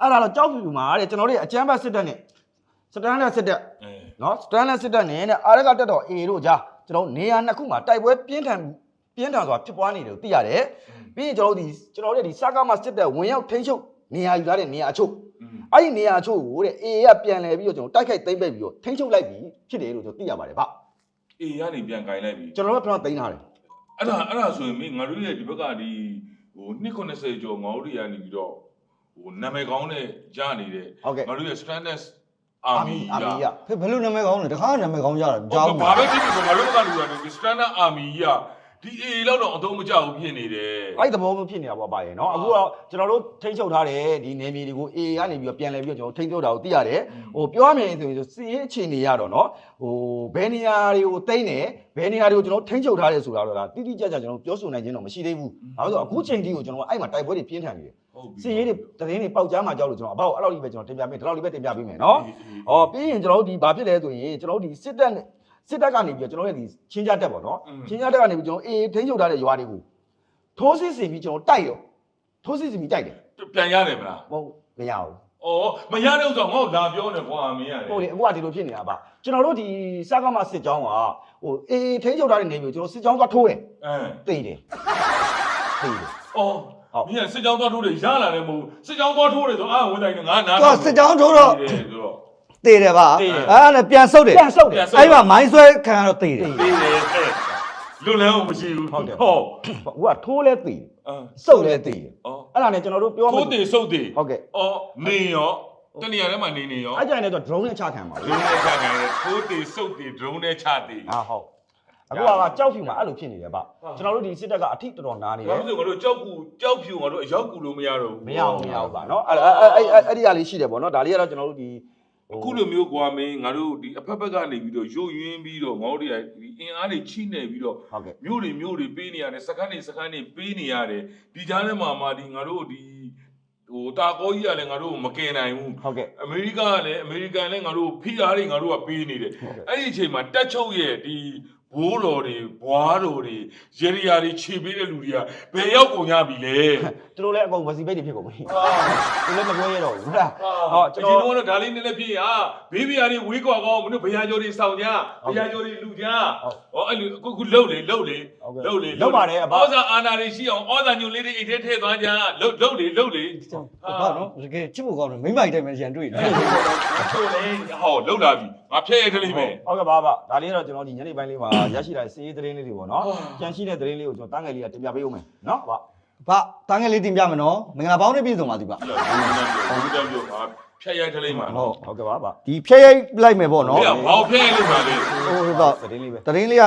အဲ့ဒါတော့ကြောက်ဖြူမှာတဲ့ကျွန်တော်တို့အကြမ်းဖက်စစ်တပ်နဲ့စတန်လက်စစ်တပ်အဲနော်စတန်လက်စစ်တပ်နဲ့တဲ့အာရကတက်တော် A တို့ကြားကျွန်တော်တို့နေရာနှစ်ခုမှာတိုက်ပွဲပြင်းထန်ပြင်းထန်စွာဖြစ်ပွားနေတယ်လို့သိရတယ်ပြီးရင်ကျွန်တော်တို့ဒီကျွန်တော်တို့ဒီစကားမစစ်တပ်ဝင်ရောက်ထိန်းချုပ်နေရာယူထားတဲ့နေရာအချို့อืมအဲ့ဒီနေရာအချို့ကိုတဲ့ A ကပြန်လဲပြီးတော့ကျွန်တော်တိုက်ခိုက်သိမ့်ပိတ်ပြီးတော့ထိန်းချုပ်လိုက်ပြီဖြစ်တယ်လို့ကျွန်တော်သိရပါတယ်ဗျအေးရနေပြန်ကင်လိုက်ပြီကျွန်တော်တို့ကပြန်သိမ်းထားတယ်အဲ့ဒါအဲ့ဒါဆိုရင်မင်းငါတို့ရဲ့ဒီဘက်ကဒီဟို290ကျော်ငါတို့တွေကနေပြီးတော့ဟို နာမည်ကောင်းနဲ့ရနေတဲ့ ဟုတ်ကဲ့ ငါတို့ရဲ့ Stranded အာ Army မီအာမီရ ဖေဘယ်လိုနာမည်ကောင်းလဲတခါနာမည်ကောင်းကြတာကြားဘူး ဘာပဲဖြစ်ဖြစ်ငါတို့ကလူရတယ်ဒီ Stranded Army ကြီးကဒီအေးလောက်တော့အသုံးမကျဘူးဖြစ်နေတယ် အဲ့ဒီသဘောမျိုးဖြစ်နေတာပေါ့ပါရဲ့เนาะအခုတော့ကျွန်တော်တို့ထိန်းချုပ်ထားတဲ့ဒီနေမြေတွေကို A ကနေပြီးတော့ပြန်လဲပြီးတော့ကျွန်တော်ထိန်းချုပ်တာကိုသိရတယ်ဟိုပြောရမယ်ဆိုရင်စီးရေးအခြေအနေရတော့เนาะဟိုဘယ်နေရာတွေကိုတိမ့်တယ်ဘယ်နေရာတွေကိုကျွန်တော်ထိန်းချုပ်ထားတယ်ဆိုတာတော့ဒါတိတိကျကျကျွန်တော်ပြောဆိုနိုင်ခြင်းတော့မရှိသေးဘူးဘာလို့လဲဆိုတော့အခုချိန်ထိကိုကျွန်တော်အဲ့မှာတိုက်ပွဲတွေပြင်းထန်နေတယ် ဟုတ်ပြီ စီရေးတွေသတင်းတွေပေါက်ကြားမှာကြောက်လို့ကျွန်တော်အဘောက်အဲ့လောက်ကြီးပဲကျွန်တော်တင်ပြပေးဒီလောက်လေးပဲတင်ပြပေးမယ်နော်။ဟောပြီးရင်ကျွန်တော်တို့ဒီဘာဖြစ်လဲဆိုရင်ကျွန်တော်တို့ဒီစစ်တပ်နဲ့စစ်တပ်ကနေပြီးတော့ကျွန်တော်ရဲ့ဒီချင်းကြတက်ပေါ့နော်။ချင်းကြတက်ကနေပြီးကျွန်တော်အေးထိန်းချုပ်ထားတဲ့ရွာတွေကိုထိုးစစ်ဆင်ပြီးကျွန်တော်တိုက်ရောထိုးစစ်ဆင်ပြီးတိုက်တယ်ပြန်ရတယ်မလား။မဟုတ်မရဘူး။အော်မရတဲ့ဥစ္စာငေါ့လာပြောနေကွာမင်းရတယ်။ဟုတ်လေအခုကဒီလိုဖြစ်နေတာပါ။ကျွန်တော်တို့ဒီစကားမစစ်ကြောင်းကဟိုအေးထိန်းချုပ်ထားတဲ့နေမျိုးကျွန်တော်စစ်ကြောင်းသွားထိုးတယ်။အင်းတိတ်တယ်။တိတ်တယ်။အော် ဩမင်းကစစ်ကြောင်းသွားထိုးတယ်ရလာတယ်မဟုတ်စစ်ကြောင်းသွားထိုးတယ်ဆိုအာဝင်တိုင်းငါနားသူကစစ်ကြောင်းထိုးတော့ဆိုတော့ တေတယ်ပါတေတယ် အဲ့ဒါနဲ့ပြန်ဆုတ်တယ်ပြန်ဆုတ်တယ် အဲ့ဒီမှာမိုင်းဆွဲခံရတော့တေတယ်သေးတယ်လွတ်လန်းအောင်မရှိဘူးဟုတ်တယ် ဟောဟိုကထိုးလဲတိတ်အာစုပ်လဲတိတ်ဩအဲ့ဒါနဲ့ကျွန်တော်တို့ပြောမှကိုတေစုတ်တေဟုတ်ကဲ့ ဩနေရောတနေရာထဲမှာနေနေရောအဲ့ကြိုင်နဲ့တော့ drone နဲ့ချခံပါဒဘူးရုန်းနဲ့ချခံတယ်ကိုတေစုတ်တေဒရုန်းနဲ့ချတေဟာဟုတ် အခုကကြောက်ဖြူမှာအဲ့လိုဖြစ်နေတယ်ဗျကျွန်တော်တို့ဒီစစ်တပ်ကအထိတော်တော်နားနေတဘာယ်လို့လဲငါတို့ကြောက်ကူကြောက်ဖြူငါတို့အရောက်ကူလို့မရတော့ဘူးမရဘူးမရဘူးဗျနော်အဲ့အဲ့အဲ့အဲ့အဲ့ဒီကလေးရှိတယ်ပေါ့နော်ဒါလေးကတော့ကျွန်တော်တို့ဒီအခုလိုမျိုးကွာမင်းငါတို့ဒီအဖက်ဖက်ကနေပြီးတော့ရုပ်ရင်းပြီးတော့ငါတို့တွေကဒီအင်အားတွေချိနေပြီးတော့ဟုတ်ကဲ့မြို့တွေမြို့တွေပေးနေရတယ်စခန်းတွေစခန်းတွေပေးနေရတယ်ဒီကြားထဲမှာမှဒီငါတို့ဒီဟိုတာကောကြီးကလည်းငါတို့ကိုမကင်နိုင်ဘူးဟုတ်ကဲ့အမေရိကကလည်းအမေရိကန်လည်းငါတို့ဖိအားတွေငါတို့ကပေးနေတယ်အဲ့ဒီအချိန်မှာတက်ချုပ်ရဲ့ဒီ ဘိုးတော်တွေဘွားတော်တွေရေရီယာတွေခြေပေးတဲ့လူတွေကဘယ်ရောက်ကုန်ကြပြီလဲသူတို့လည်းအကုန်ဝစီပိတ်တွေဖြစ်ကုန်ပြီသူလည်းမပြောရတော့ဘူးဟုတ်လားဟောဟောကျွကျွန်န်တော်တော်တို့ဒါလေးနည်းနည်းပြဟာဘေးဘီယာတွေဝေးကွာကောမင်းတို့ဘုရားကျော်တွေစောင့်ကြဘုရားကျော်တွေလူကြဟောအဲ့လိုအခုခုလှုပ်လေလှုပ်လေလှုပ်လေလောက်ပါတယ်အဘဩဇာအာနာတွေရှိအောင်ဩဇာညွန်လေးတွေအိတ်ထဲထည့်သွားကြလှုပ်လှုပ်လေလှုပ်လေဟုတ်နော်တကယ်ချစ်ဖို့ကောင်းတယ်မိမိုက်တိုင်းမှာရန်တွေ့တယ်ချို့လေဟောလှုပ်လာပြီငါဖျက်ရိုက်ကလေးပဲဟုတ်ကဲ့ပါပါဒါလေးကတော့ကျွန်တော်ဒီညနေပိုင်းလေးမှာရရှိလာတဲ့စီးရေးသတင်းလေးတွေပေါ့နော်ကြံရှိတဲ့သတင်းလေးကိုကျွန်တော်တန်းငယ်လေးကတင်ပြပေးဦးမယ်နော်ဗျဘာတန်းငယ်လေးတင်ပြမယ်နော်မင်္ဂလာပေါင်းနဲ့ပြည့်စုံပါသည်ဗျအဲ့လိုဘူးတမ်းပြောငါဖျက်ရိုက်ကလေးမှာဟုတ်ဟုတ်ကဲ့ပါပါဒီဖြည့်ရိုက်လိုက်မယ်ပေါ့နော်ဟေ့ဘာဖျက်ရိုက်လို့ပါလဲဟိုတော့သတင်းလေးပဲတရင်လေးက